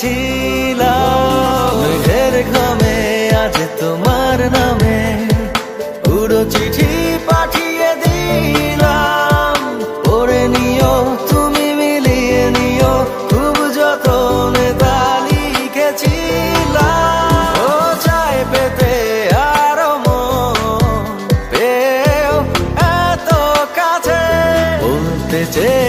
লিখেছিলাম মেঘের ঘামে আজ তোমার নামে উড়ো চিঠি পাঠিয়ে দিলাম। ওরে নিও, তুমি মিলিয়ে নিও, খুব যতনে তা পেতে আরও মন পেও এত কাছে। বলতে চেয়ে